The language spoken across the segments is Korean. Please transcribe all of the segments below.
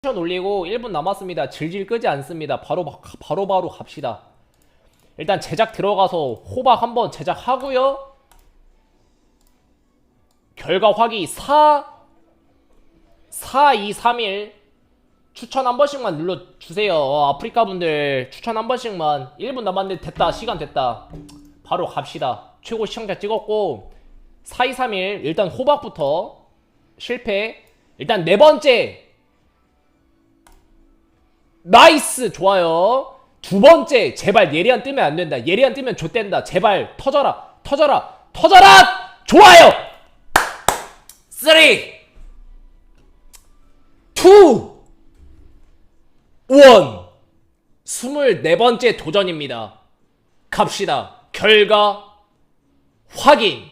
쿠션 올리고 1분 남았습니다. 질질 끄지 않습니다. 바로 바로 바로 갑시다. 일단 제작 들어가서 호박 한번 제작하고요. 결과 확인 4 4 2 3 1 추천 한 번씩만 눌러 주세요. 어, 아프리카 분들 추천 한 번씩만 1분 남았는데 됐다. 시간 됐다. 바로 갑시다. 최고 시청자 찍었고 4 2 3 1 일단 호박부터 실패. 일단 네 번째 나이스 좋아요. 두 번째 제발 예리한 뜨면 안 된다. 예리한 뜨면 좆된다. 제발 터져라. 터져라. 터져라! 좋아요! 3 2 1 24번째 도전입니다. 갑시다. 결과 확인.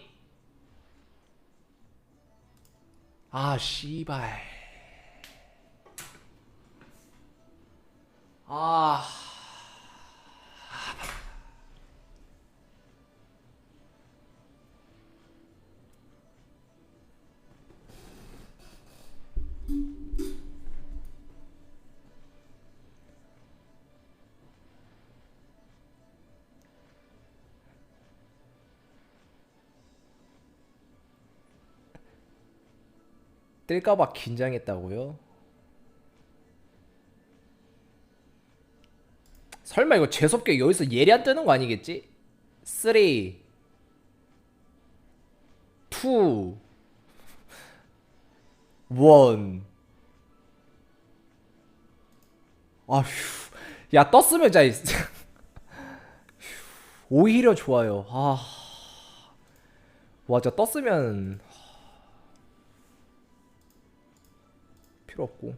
아 씨발 뜰까봐 긴장했다고요? 설마 이거 재수없게 여기서 예리 안 뜨는 거 아니겠지? 3 2 1 아휴 야 떴으면 자 오히려 좋아요 아 와, 진짜 떴으면 필요 없고